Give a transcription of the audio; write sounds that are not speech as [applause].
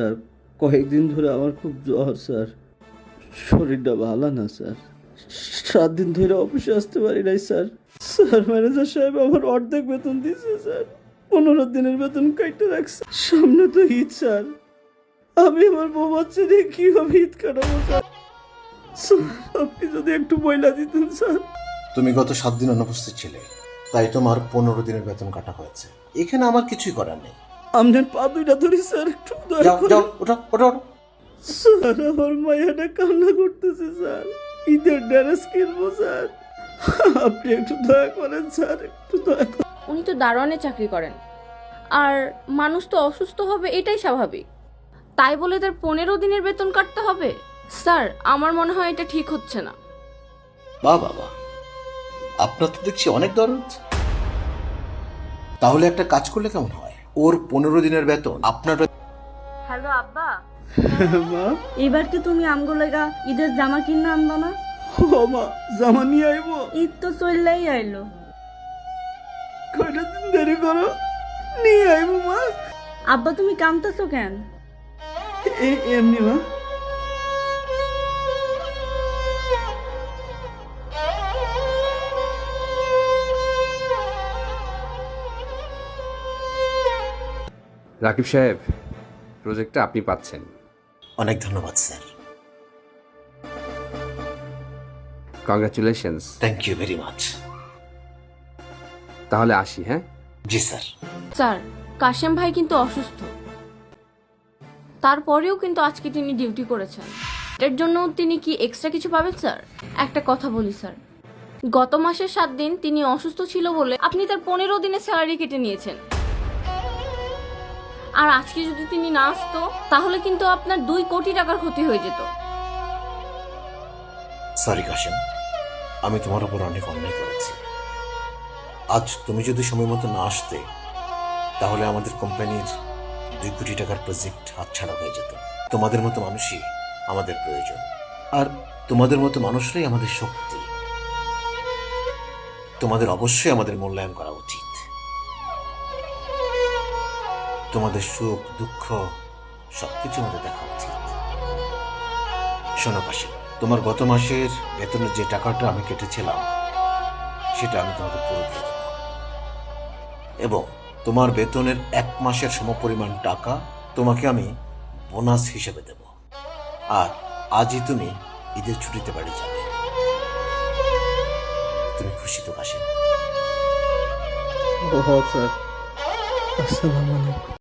Sir, কয়েকদিন ধরে আমার খুব জ্বর, স্যার। শরীরটা ভালো না, স্যার। সাত দিন ধরে অফিসে আসতে পারি নাই, স্যার। স্যার, ম্যানেজার সাহেব আমার অর্ধেক বেতন দিয়েছে, স্যার। পনেরো দিনের বেতন কাটতে রাখছে। সামনে তো ঈদ, স্যার। আমি আমার বউ বাচ্চা নিয়ে কীভাবে ঈদ কাটাবো, স্যার? আপনি যদি একটু বইলা দিতেন, স্যার। তুমি গত সাত দিন অনুপস্থিত ছিলে, তাই তোমার পনেরো দিনের বেতন কাটা হয়েছে। এখানে আমার কিছুই করার নেই। আপনার পা দুইটা ধরি স্যার একটু দয়া যাও করে। যাও ওঠো ওঠো ওঠো। স্যার আমার মায়াটা কান্না করতেছে স্যার। ঈদের ড্রেস কিনবো স্যার। আপনি একটু দয়া করেন স্যার একটু দয়া করেন। উনি তো দারোয়ানে চাকরি করেন। আর মানুষ তো অসুস্থ হবে এটাই স্বাভাবিক। তাই বলে তার পনেরো দিনের বেতন কাটতে হবে? স্যার আমার মনে হয় এটা ঠিক হচ্ছে না। বা বাবা আপনার তো দেখছি অনেক দরদ। তাহলে একটা কাজ করলে কেমন হয়? ওর পনেরো দিনের বেতন। আপনার হ্যালো আব্বা। [laughs] মা। এবার কি তুমি আমগুলোগা লেগা ঈদের জামা কিনে আনবা না? ও মা জামা নিয়ে আইবো। ঈদ তো চললেই আইলো। কয়টা দিন দেরি করো? নিয়ে আইবো মা। আব্বা তুমি কামতেছো কেন? এমনি মা। রাকিব সাহেব প্রজেক্টটা আপনি পাচ্ছেন। অনেক ধন্যবাদ sir. Congratulations thank you very much তাহলে আসি হ্যাঁ? জি স্যার। স্যার কাশেম ভাই কিন্তু অসুস্থ। তারপরেও কিন্তু আজকে তিনি ডিউটি করেছেন। এর জন্য তিনি কি এক্সট্রা কিছু পাবেন স্যার? একটা কথা বলি স্যার। গত মাসের সাত দিন তিনি অসুস্থ ছিল বলে আপনি তার পনেরো দিনের স্যালারি কেটে নিয়েছেন। আর আজকে যদি তিনি না আসতো, তাহলে কিন্তু আপনার দুই কোটি টাকার ক্ষতি হয়ে যেত। সরি কাশেম, আমি তোমার উপর অনেক অন্যায় করেছি। আজ তুমি যদি সময় মতো না আসতে, তাহলে আমাদের কোম্পানির দুই কোটি টাকার প্রজেক্ট হাতছাড়া হয়ে যেত। তোমাদের মতো মানুষই আমাদের প্রয়োজন। আর তোমাদের মতো মানুষরাই আমাদের শক্তি। তোমাদের অবশ্যই আমাদের মূল্যায়ন করা উচিত। তোমাদের সুখ, দুঃখ সবকিছু আমাদের দেখা উচিত। শোনো কাশি, তোমার গত মাসের বেতনের যে টাকাটা আমি কেটেছিলাম, সেটা আমি তোমাকে পুরো দিয়ে দেবো। এবং তোমার বেতনের এক মাসের সমপরিমাণ টাকা তোমাকে আমি বোনাস হিসেবে দেব। আর আজই তুমি ঈদের ছুটিতে বাড়ি যাবে। তুমি খুশি তো কাশি? স্যার। আসসালামু আলাইকুম।